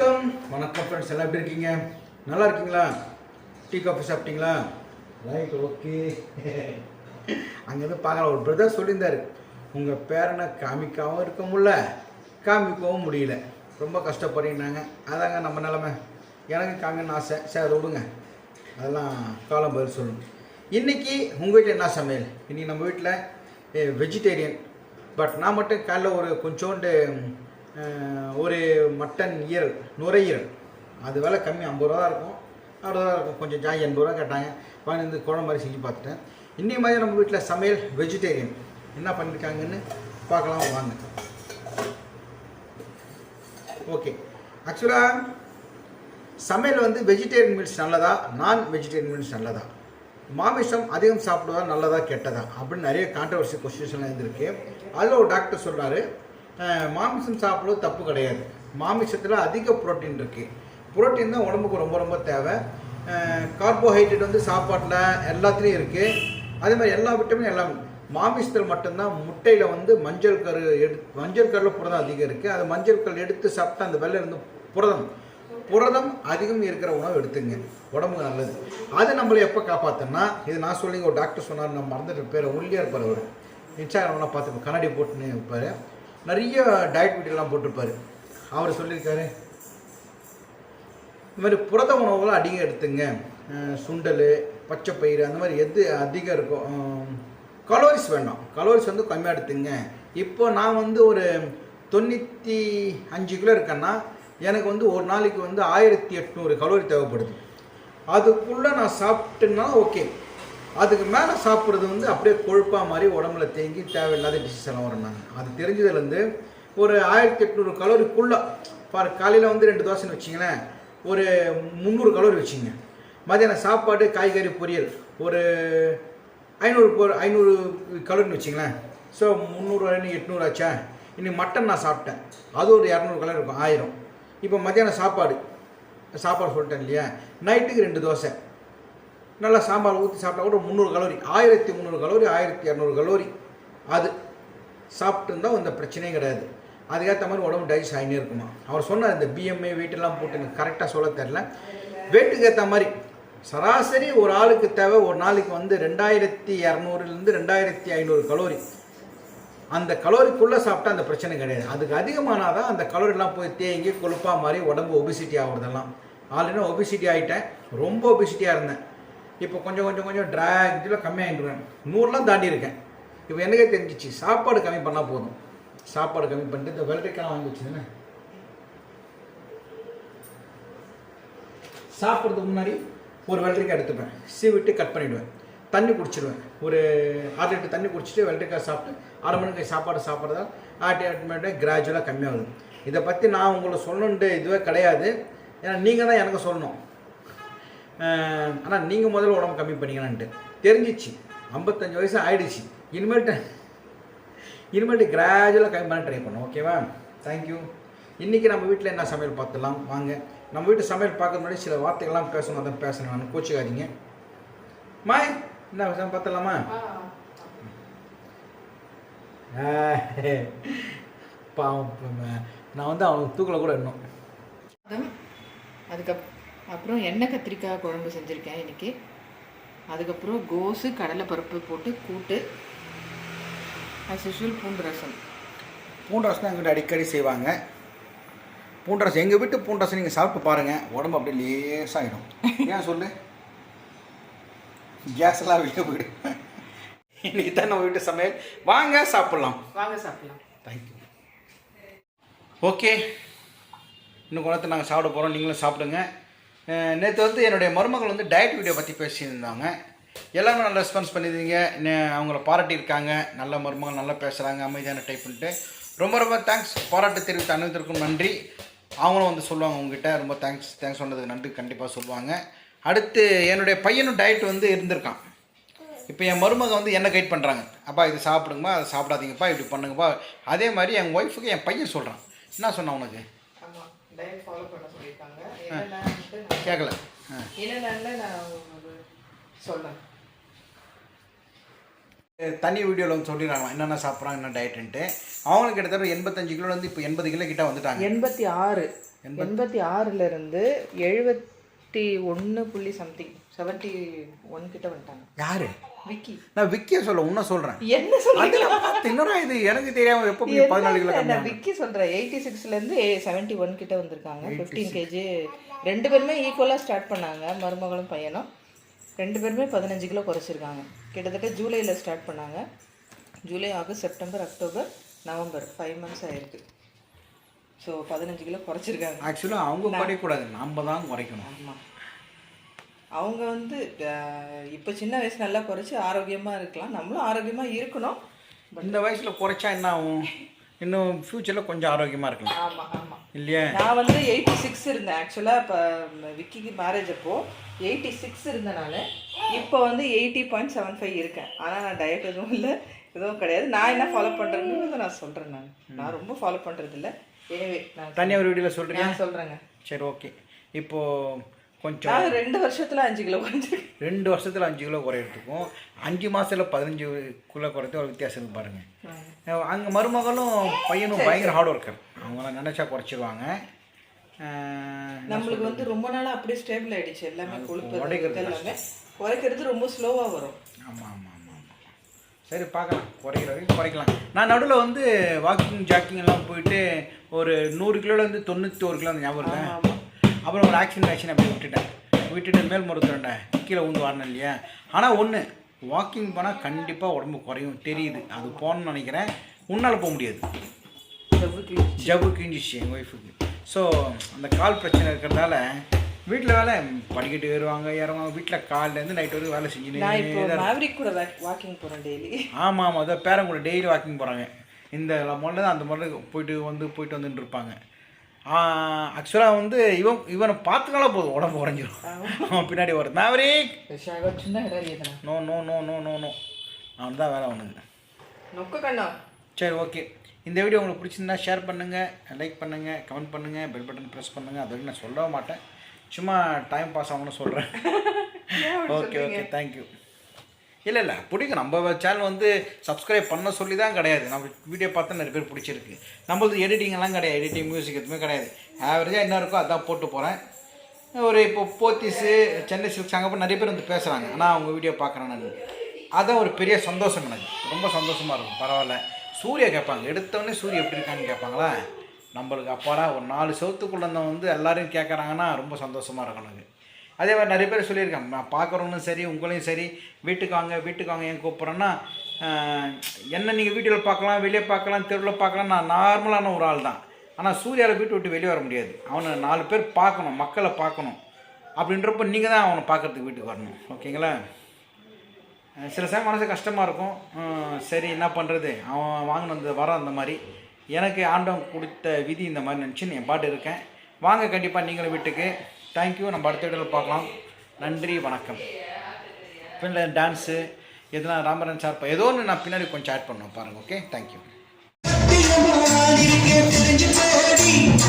வணக்கம். வணக்கம் ஃப்ரெண்ட்ஸ் எல்லாம் எப்படி இருக்கீங்க? நல்லா இருக்கீங்களா? டீ காஃபி சாப்பிட்டீங்களா? ரைட் ஓகே அங்கேருந்து பார்க்கலாம் ஒரு பிரதர் சொல்லியிருந்தார். உங்கள் பேரனை காமிக்காமல் இருக்க முடியல காமிக்கவும் முடியல. ரொம்ப கஷ்டப்படுறீங்கன்னாங்க. அதாங்க நம்ம நிலமை. எனக்கு காமிக்கணும்னு ஆசை. சார் விடுங்க. அதெல்லாம் காலம் பதில் சொல்லணும். இன்றைக்கி உங்கள் வீட்டில் என்ன சமையல்? இன்றைக்கி நம்ம வீட்டில் வெஜிடேரியன் பட் நான் மட்டும் காலைல ஒரு கொஞ்சோண்டு ஒரு மட்டன் ஈரல் நுரையீரல் அது விலை கம்மி ஐம்பது ரூபா தான் இருக்கும். அறுபது ரூபா இருக்கும். கொஞ்சம் ஜாய் எண்பது ரூபா கேட்டாங்க. வாங்கி வந்து குழம்பு மாதிரி செஞ்சு பார்த்துட்டேன். இன்றைய மாதிரி நம்ம வீட்டில் சமையல் வெஜிடேரியன் என்ன பண்ணியிருக்காங்கன்னு பார்க்கலாம் வாங்க. ஓகே ஆக்சுவலாக சமையல் வந்து வெஜிடேரியன் மீல்ஸ் நல்லதா நான் வெஜிடேரியன் மீல்ஸ் நல்லதா? மாமிசம் அதிகம் சாப்பிடுவதா நல்லதா கெட்டதா? அப்படின்னு நிறைய கான்ட்ரவர்சி கொஸ்டின்ஸ்லாம் இருந்திருக்கு. அதில் ஒரு டாக்டர் சொல்கிறாரு மாமிசம் சாப்பிடுவது தப்பு கிடையாது. மாமிசத்தில் அதிக புரோட்டீன் இருக்குது புரோட்டீன் தான் உடம்புக்கு ரொம்ப ரொம்ப தேவை. கார்போஹைட்ரேட் வந்து சாப்பாட்டில் எல்லாத்துலேயும் இருக்குது அதே மாதிரி எல்லா விட்டமினும் எல்லாம் மாமிசத்தில் மட்டும்தான் முட்டையில் வந்து மஞ்சள் கரு எடு மஞ்சள் கரில் புரதம் அதிகம் இருக்குது அது மஞ்சள் கல் எடுத்து சாப்பிட்டா அந்த வெள்ளை இருந்து புரதம் புரதம் அதிகம் இருக்கிற உணவு எடுத்துங்க. உடம்புக்கு நல்லது. அது நம்மளை எப்போ காப்பாற்றுனா இது நான் சொல்லி ஒரு டாக்டர் சொன்னார் நான் மறந்துட்டு பேர் ஒல்லியாக இருப்பார் அவர். இன்ஸ்டாகிராம்லாம் பார்த்துப்போம் கண்ணாடி போட்டுன்னு இருப்பார். நிறைய டயட் வீடியோலாம் போட்டிருப்பாரு. அவர் சொல்லியிருக்காரு இந்த மாதிரி புரத உணவுகளை அதிகம் எடுத்துங்க. சுண்டல் பச்சை பயிறு அந்த மாதிரி எது அதிகம் இருக்கும் கலோரிஸ் வேண்டாம். கலோரிஸ் வந்து கம்மியாக எடுத்துங்க. இப்போ நான் வந்து ஒரு தொண்ணூற்றி அஞ்சு கிலோ இருக்கேன்னா எனக்கு வந்து ஒரு நாளைக்கு வந்து ஆயிரத்தி எட்நூறு கலோரி தேவைப்படுது. அதுக்குள்ளே நான் சாப்பிட்டேன்னா ஓகே அதுக்கு மேலே சாப்பிட்றது வந்து அப்படியே கொழுப்பாக மாதிரி உடம்புல தேங்கி தேவையில்லாத டிசீஸ் எல்லாம் வரும் நாங்கள் அது தெரிஞ்சதுலேருந்து ஒரு ஆயிரத்தி எட்நூறு கலோரிக்குள்ளே பார் காலையில் வந்து ரெண்டு தோசைன்னு வச்சிங்களேன் ஒரு முந்நூறு கலோரி வச்சுங்க. மதியானம் சாப்பாடு காய்கறி பொரியல் ஒரு ஐநூறு பொ ஐநூறு கலோரின்னு வச்சிங்களேன். ஸோ முந்நூறு எட்நூறு ஆச்சா? இன்னைக்கு மட்டன் நான் சாப்பிட்டேன். அது ஒரு இரநூறு கலர் இருக்கும் ஆயிரம். இப்போ மத்தியானம் சாப்பாடு சாப்பாடு சொல்லிட்டேன் இல்லையா? நைட்டுக்கு ரெண்டு தோசை. நல்லா சாம்பார் ஊற்றி சாப்பிட்டா கூட முந்நூறு கலோரி. ஆயிரத்தி முந்நூறு கலோரி ஆயிரத்தி இரநூறு கலோரி. அது. சாப்பிட்டு இருந்தால் அந்த பிரச்சனையே கிடையாது. அதுக்கேற்ற மாதிரி உடம்பு டைஜஸ்ட் ஆகினே இருக்குமா. அவர் சொன்னார் இந்த பிஎம்ஏ வெயிட்டெல்லாம் போட்டு எனக்கு கரெக்டாக சொல்ல தெரில வெயிட்டுக்கு ஏற்ற மாதிரி சராசரி ஒரு ஆளுக்கு தேவை ஒரு நாளைக்கு வந்து ரெண்டாயிரத்தி இரநூறுலேருந்து ரெண்டாயிரத்தி ஐநூறு கலோரி. அந்த கலோரிக்குள்ளே சாப்பிட்டா அந்த பிரச்சனை கிடையாது. அதுக்கு அதிகமானால் தான் அந்த கலோரிலாம் போய் தேங்கி கொழுப்பா மாதிரி உடம்பு ஒபிசிட்டி ஆகுறதெல்லாம். ஆல்ரெடி ஒபிசிட்டி ஆகிட்டேன் ரொம்ப ஒபிசிட்டியாக இருந்தேன். இப்போ கொஞ்சம் கொஞ்சம் கொஞ்சம் ட்ராக்டில் கம்மியாகிட்டுருக்கேன் நூறுலாம் தாண்டி இருக்கேன். இப்போ எனக்கே தெரிஞ்சிச்சு சாப்பாடு கம்மி பண்ணால் போதும். சாப்பாடு கம்மி பண்ணிட்டு இந்த வெள்ளரிக்காய் வாங்கி வச்சுதானே சாப்பிட்றதுக்கு முன்னாடி ஒரு வெள்ளரிக்காய் எடுத்துப்பேன். சீவிட்டு கட் பண்ணிவிடுவேன் தண்ணி குடிச்சிடுவேன் ஒரு ஆறு லிட்டர் தண்ணி குடிச்சிட்டு வெள்ளரிக்காய் சாப்பிட்டு அரை மணிக்கு சாப்பாடு சாப்பிட்றதா ஆட்டி ஆட்டோமேட்டிக் கிராஜுவலாக கம்மியாகுது. இதை பற்றி நான் உங்களை சொல்லணுன்ட்டு இதுவே கிடையாது. ஏன்னா நீங்கள் தான் எனக்கு சொல்லணும். ஆனால் நீங்கள் முதல்ல உடம்பு கம்மி பண்ணிக்கலான்ட்டு. தெரிஞ்சிச்சு. ஐம்பத்தஞ்சு வயசு ஆயிடுச்சு. இனிமேட்டு இனிமேட்டு கிராஜுவலாக கம்மி பண்ண ட்ரை பண்ணோம் ஓகேவா தேங்க்யூ இன்றைக்கி நம்ம வீட்டில் என்ன சமையல் பார்த்துலாம் வாங்க. நம்ம வீட்டு சமையல் பார்க்க முன்னாடி சில வார்த்தைகள்லாம் பேசணும் அதான் பேசணும். நான் கோச்சிக்காதீங்க. மாய் என்ன விஷயம் பார்த்துலாமா பாவம் நான் வந்து அவனுக்கு தூக்கல கூட இன்னும் சாதம் அதுக்கப் அப்புறம் எண்ணெய் கத்திரிக்காய் குழம்பு செஞ்சுருக்கேன் இன்னைக்கு. அதுக்கப்புறம் கோஸு கடலைப்பருப்பு போட்டு கூட்டு as usual பூண்டு ரசம். பூண்டு ரசம் தான் எங்கிட்ட அடிக்கடி செய்வாங்க. பூண்டு ரசம் எங்கள் வீட்டு பூண்டு ரசம் நீங்கள் சாப்பிட்டு பாருங்கள் உடம்பு அப்படியே லேசாகிடும் ஏன் சொல்லு? கேஸ் எல்லாம் வெளியே போயிடும் இன்னைக்கு தான் நம்ம வீட்டு சமையல். வாங்க சாப்பிட்லாம். வாங்க சாப்பிடலாம். தேங்க்யூ ஓகே இன்னும் குணத்தை நாங்கள் சாப்பிட போகிறோம் நீங்களும் சாப்பிடுங்க. நேற்று வந்து என்னுடைய மருமகள் வந்து டயட் வீடியோ பற்றி பேசியிருந்தாங்க. எல்லாமே நல்லா ரெஸ்பான்ஸ் பண்ணியிருந்தீங்க. அவங்கள பாராட்டியிருக்காங்க. நல்ல மருமகள் நல்லா பேசுகிறாங்க அமைதியான டைப்புன்ட்டு ரொம்ப ரொம்ப தேங்க்ஸ் பாராட்டு தெரிவித்த அனைத்திற்கும் நன்றி. அவங்களும் வந்து சொல்லுவாங்க உங்ககிட்ட. ரொம்ப தேங்க்ஸ் தேங்க்ஸ் சொன்னதுக்கு நன்றி. கண்டிப்பாக சொல்லுவாங்க. அடுத்து என்னுடைய பையனும் டயட் வந்து இருந்திருக்கான். இப்போ என் மருமக வந்து என்ன கைட் பண்ணுறாங்க அப்பா இது சாப்பிடுங்கப்பா அதை சாப்பிடாதீங்கப்பா இப்படி பண்ணுங்கப்பா. அதே மாதிரி என் ஒய்ஃபுக்கு என் பையன் சொல்கிறான் என்ன சொன்னான் உனக்கு? கேட்கல என்னென்ன நான் சொல்கிறேன் தனி வீடியோவில் வந்து சொல்லிடுறாங்க. என்னென்ன சாப்பிட்றாங்க என்ன டயட்டுன்ட்டு அவங்களுக்கு கிட்டத்தட்ட எண்பத்தஞ்சு கிலோ வந்து இப்போ எண்பது கிலோ கிட்ட வந்துட்டாங்க. எண்பத்தி ஆறு. எண்பத்தி எண்பத்தி ஆறுல இருந்து எழுபத்தி ஒன்று புள்ளி சம்திங் செவன்ட்டி ஒன் கிட்ட வந்துட்டாங்க. யாரு? விக்கி. நான் விக்கிய சொல்ல உன்ன சொல்றேன். என்ன சொல்றீங்க இன்னொரு இது? எனக்கு தெரியாம எப்போ பதினாலு கிலோ நான் விக்கி சொல்றேன். எயிட்டி சிக்ஸ்ல இருந்து ஒன் கிட்ட வந்திருக்காங்க. ஃபிஃப்டீன் கேஜி ரெண்டு பேருமே ஈக்குவலா ஸ்டார்ட் பண்ணாங்க மருமகளும் பையனும். ரெண்டு பேருமே பதினஞ்சு கிலோ குறைச்சிருக்காங்க. கிட்டத்தட்ட ஜூலைல ஸ்டார்ட் பண்ணாங்க. July August September October November five months ஆயிருக்கு. ஸோ பதினஞ்சு கிலோ குறைச்சிருக்காங்க. ஆக்சுவலாக அவங்க குறையக்கூடாது. நம்ம தான் குறைக்கணும். ஆமாம் அவங்க வந்து இப்போ சின்ன வயசு நல்லா குறைச்சி ஆரோக்கியமாக இருக்கலாம். நம்மளும் ஆரோக்கியமாக இருக்கணும். இந்த வயசுல குறைச்சா என்ன ஆகும்? இன்னும் ஃபியூச்சர்ல கொஞ்சம் ஆரோக்கியமா இருக்கலாம். ஆமாம் ஆமாம் இல்லையா? நான் வந்து எயிட்டி சிக்ஸ் இருந்தேன். ஆக்சுவலாக இப்போ விக்கிக்கு மேரேஜ் அப்போ எயிட்டி சிக்ஸ் இருந்தேன் நான். இப்போ வந்து எயிட்டி பாயிண்ட் செவன் ஃபைவ் இருக்கேன். ஆனால் நான் டயட் எதுவும் இல்லை எதுவும் கிடையாது. நான் என்ன ஃபாலோ பண்ணுறேன்னு நான் சொல்கிறேன் நான். நான் ரொம்ப ஃபாலோ பண்ணுறது இல்லை எனவே நான் தனியாக ஒரு வீடியோவில் சொல்றீங்க? நான் சொல்கிறேங்க சரி ஓகே இப்போ கொஞ்சம் ரெண்டு வருஷத்தில் அஞ்சு கிலோ குறைஞ்சிருக்கேன் ரெண்டு வருஷத்துல அஞ்சு கிலோ குறையிறதுக்கும் அஞ்சு மாசத்துல பதினஞ்சு கிலோ குறைத்து ஒரு வித்தியாசம் இருக்கு பாருங்க. அஹ் அங்க மருமகளும் பையனும் பயங்கர ஹார்ட் ஒர்க்கர் அவங்களாம் நினைச்சா குறைச்சிருவாங்க. நம்மளுக்கு வந்து ரொம்ப நாளா அப்படியே ஸ்டேபிள் ஆயிடுச்சு. எல்லாமே கொழுப்பு உடைக்கிறது எல்லாமே குறைக்கிறது ரொம்ப ஸ்லோவா வரும். ஆமாம் ஆமாம் ஆமாம் சரி பார்க்கலாம். குறைக்கிற வரைக்கும் குறைக்கலாம். நான் நடுவில் வந்து வாக்கிங் ஜாக்கிங் எல்லாம் போயிட்டு ஒரு நூறு கிலோலேருந்து தொண்ணூற்றி ஒரு கிலோ அந்த ஞாபகம் இருக்கேன். அப்புறம் ஒரு ஆக்சிடென்ட் ஆக்ஷன் அப்படியே விட்டுட்டேன். விட்டுட்டு மேல் மருத்துவண்டேன் கீழே உந்து வரணும் இல்லையா? ஆனால் ஒன்று வாக்கிங் போனால் கண்டிப்பாக உடம்பு குறையும். தெரியுது. அது போகணும்னு நினைக்கிறேன். உன்னால் போக முடியாது. ஜவ்வு கிழிஞ்சிச்சு. எங்கள் ஒய்ஃபுக்கு ஸோ அந்த கால் பிரச்சனை இருக்கிறதால வீட்டில் வேலை படிக்கட்டு ஏறுவாங்க இறங்குவாங்க. வீட்டில் காலிலேருந்து நைட் வரைக்கும் வேலை மேவரிக் கூட வாக்கிங் போறேன் டெய்லி ஆமாம் ஆமாம் அதான் பேரன் கூட டெய்லி வாக்கிங் போகிறாங்க இந்த தான் அந்த முதல்ல போயிட்டு வந்து போயிட்டு வந்துட்டு இருப்பாங்க. ஆக்சுவலாக வந்து இவன் இவனை பார்த்துனால போதும் உடம்பு அவன் பின்னாடி வரும் Maverick no no no no no no அவன் தான் வேலை அவனுக்கு. நொக்க கண்ணா. சரி ஓகே இந்த வீடியோ உங்களுக்கு பிடிச்சிருந்தா ஷேர் பண்ணுங்கள் லைக் பண்ணுங்கள் கமெண்ட் பண்ணுங்கள் பெல் பட்டன் ப்ரெஸ் பண்ணுங்கள் அது வரைக்கும் நான் சொல்லவே மாட்டேன். சும்மா டைம் பாஸ் ஆகணும்னு சொல்கிறேன் ஓகே ஓகே தேங்க்யூ இல்லை இல்லை பிடிக்கும் நம்ம சேனல் வந்து சப்ஸ்கிரைப் பண்ண சொல்லி தான் கிடையாது. நம்ம வீடியோ பார்த்தா நிறைய பேர் பிடிச்சிருக்கு. நம்மளது எடிட்டிங்லாம் கிடையாது. எடிட்டிங் மியூசிக் எதுவுமே கிடையாது. ஆவரேஜாக என்ன இருக்கோ அதான் போட்டு போகிறேன் ஒரு இப்போ போத்திஸு சென்னை சில்க்ஸ் அங்கே போய் நிறைய பேர் வந்து பேசுகிறாங்க ஆனால் அவங்க வீடியோ பார்க்குறேன் நான். அதான் ஒரு பெரிய சந்தோஷம் எனக்கு. ரொம்ப சந்தோஷமாக இருக்கும். பரவாயில்ல. சூர்யா கேட்பாங்க. எடுத்தோடனே சூர்யா எப்படி இருக்கான்னு கேட்பாங்களா? நம்மளுக்கு அப்பாடா ஒரு நாலு சவுத்துக்குள்ளே வந்து எல்லோரும் கேட்குறாங்கன்னா ரொம்ப சந்தோஷமாக இருக்கும் எனக்கு. அதே மாதிரி நிறைய பேர் சொல்லியிருக்கேன் நான் பார்க்குறவனும் சரி உங்களையும் சரி வீட்டுக்கு வாங்க வீட்டுக்கு வாங்க ஏன் கூப்பிட்றேன்னா என்ன நீங்கள் வீட்டில் பார்க்கலாம் வெளியே பார்க்கலாம் தெருவில் பார்க்கலாம் நான் நார்மலான ஒரு ஆள் தான் ஆனால் சூர்யாவில் வீட்டு விட்டு வெளியே வர முடியாது. அவனை நாலு பேர் பார்க்கணும் மக்களை பார்க்கணும். அப்படின்றப்ப நீங்கள் தான் அவனை பார்க்கறதுக்கு வீட்டுக்கு வரணும். ஓகேங்களா? சில சமயம் மனசு கஷ்டமாக இருக்கும். சரி என்ன பண்ணுறது அவன் வாங்கின அந்த வரம் அந்த மாதிரி. எனக்கு ஆண்டவன் கொடுத்த விதி இந்த மாதிரி நினச்சி என் பாட்டு இருக்கேன். வாங்க கண்டிப்பாக நீங்களும் வீட்டுக்கு. தேங்க்யூ நம்ம அடுத்த வீடியோவில் பார்க்கலாம். நன்றி வணக்கம். பின்ன டான்ஸு எதுனா ராமரன் சார் ஏதோ ஒன்று நான் பின்னாடி கொஞ்சம் ஆட் பண்ணுவேன் பாருங்கள் ஓகே தேங்க்யூ தேங்க்யூ